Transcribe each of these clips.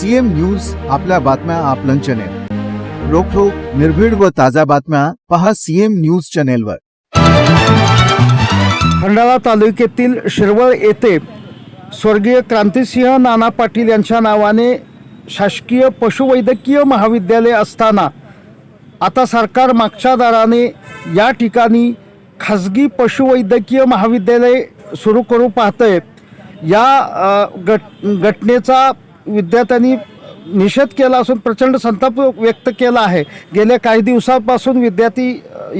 CM news आपल्या बातम्या आपलं चॅनेल रोखोक निर्भीड व ताज्या बातम्या पहा सीएम न्यूज चॅनेलवर खंडाळा तालुक्यातील शिरवळ येथे स्वर्गीय क्रांतिसिंह नाना पाटील यांच्या नावाने शासकीय पशुवैद्यकीय महाविद्यालय असताना आता सरकार मागच्या दाराने या ठिकाणी खाजगी पशुवैद्यकीय महाविद्यालय सुरू करू पाहतंय. या गट घटनेचा विद्यार्थ्यांनी निषेध केला असून प्रचंड संताप व्यक्त केला आहे. गेल्या काही दिवसापासून विद्यार्थी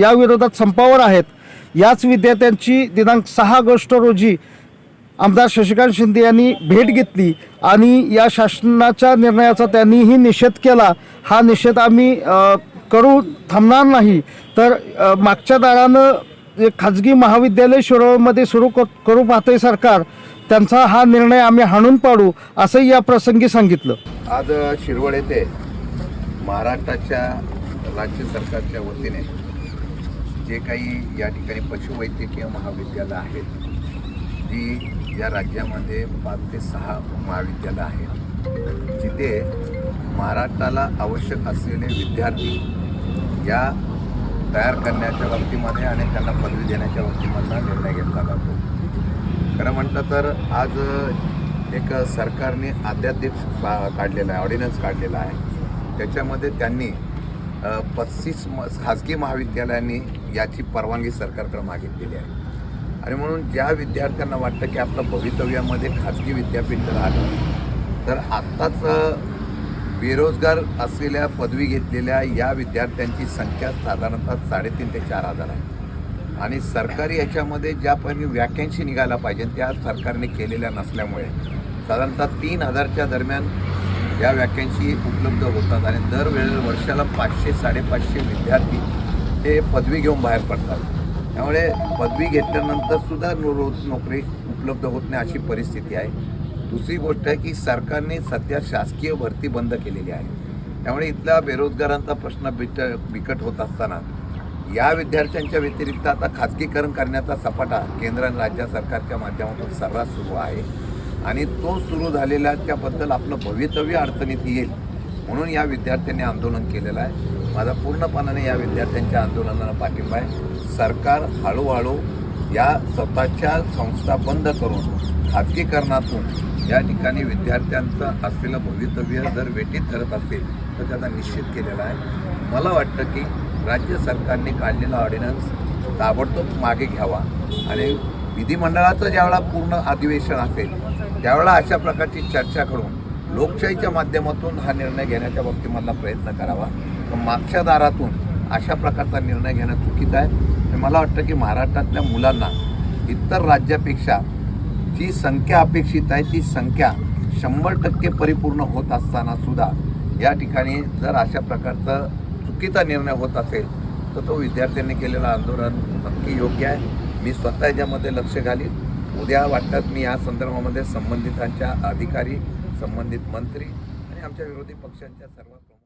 या विरोधात संपावर आहेत. याच विद्यार्थ्यांची दिनांक सहा ऑगस्ट रोजी आमदार शशिकांत शिंदे यांनी भेट घेतली आणि या शासनाच्या निर्णयाचा त्यांनीही निषेध केला. हा निषेध आम्ही करू थांबणार नाही. तर मागच्या दारानं खाजगी महाविद्यालय शिरोळमध्ये सुरू करू पाहते सरकार. त्यांचा हा निर्णय आम्ही हाणून पाडू असंही या प्रसंगी सांगितलं. आज शिरवळ येथे महाराष्ट्राच्या राज्य सरकारच्या वतीने जे काही या ठिकाणी पशुवैद्यकीय महाविद्यालय आहेत जी या राज्यामध्ये पाच ते सहा महाविद्यालय आहेत. जिथे महाराष्ट्राला आवश्यक असलेले विद्यार्थी या तयार करण्याच्या बाबतीमध्ये आणि त्यांना पदवी देण्याच्या बाबतीमधला निर्णय घेतला जातो. खरं म्हटलं तर आज एक सरकारने अध्यादेश काढलेला आहे ऑर्डिनन्स काढलेला आहे. त्याच्यामध्ये त्यांनी पस्तीस म खाजगी महाविद्यालयांनी याची परवानगी सरकारकडे मागितलेली आहे. आणि म्हणून ज्या विद्यार्थ्यांना वाटतं की आपलं भवितव्यामध्ये खाजगी विद्यापीठ जर आलं तर आत्ताच बेरोजगार असलेल्या पदवी घेतलेल्या या विद्यार्थ्यांची संख्या साधारणतः साडेतीन ते चार हजार आहे. आणि सरकारी याच्यामध्ये ज्या पण वॅकन्सी निघायला पाहिजे त्या सरकारने केलेल्या नसल्यामुळे साधारणतः तीन हजारच्या दरम्यान या व्याख्यांशी उपलब्ध होतात आणि दरवेळेला वर्षाला पाचशे साडेपाचशे विद्यार्थी हे पदवी घेऊन बाहेर पडतात. त्यामुळे पदवी घेतल्यानंतर सुद्धा रोज नोकरी उपलब्ध होत नाही अशी परिस्थिती आहे. दुसरी गोष्ट आहे की सरकारने सध्या शासकीय भरती बंद केलेली आहे. त्यामुळे इथल्या बेरोजगारांचा प्रश्न बिट बिकट होत असताना या विद्यार्थ्यांच्या व्यतिरिक्त आता खाजगीकरण करण्याचा सपाटा केंद्र आणि राज्य सरकारच्या माध्यमातून सर्रास सुरू आहे. आणि तो सुरू झालेल्याच्याबद्दल आपलं भवितव्य अडचणीत येईल म्हणून या विद्यार्थ्यांनी आंदोलन केलेलं आहे. माझा पूर्णपणाने या विद्यार्थ्यांच्या आंदोलनाला पाठिंबा आहे. सरकार हळूहळू या स्वतःच्या संस्था बंद करून खाजगीकरणातून या ठिकाणी विद्यार्थ्यांचं असलेलं भवितव्य जर वेटीत धरत असेल तर त्याचा निश्चित केलेला आहे. मला वाटतं की राज्य सरकारने काढलेला ऑर्डिनन्स ताबडतोब मागे घ्यावा. आणि विधिमंडळाचं ज्यावेळा पूर्ण अधिवेशन असेल त्यावेळेला अशा प्रकारची चर्चा करून लोकशाहीच्या माध्यमातून हा निर्णय घेण्याच्या बाबतीमधला प्रयत्न करावा. मागच्या दारातून अशा प्रकारचा निर्णय घेणं चुकीचं आहे. मला वाटतं की महाराष्ट्रातल्या मुलांना इतर राज्यापेक्षा जी संख्या अपेक्षित आहे ती संख्या शंभर टक्के परिपूर्ण होत असताना सुद्धा या ठिकाणी जर अशा प्रकारचं चुकीचा निर्णय होत असेल तर तो विद्यार्थ्यांनी केलेलं आंदोलन नक्की योग्य आहे. मी स्वतः याच्यामध्ये लक्ष घालीन. उद्या वाटतात मी या संदर्भामध्ये संबंधितांच्या अधिकारी संबंधित मंत्री आणि आमच्या विरोधी पक्षांच्या सर्वात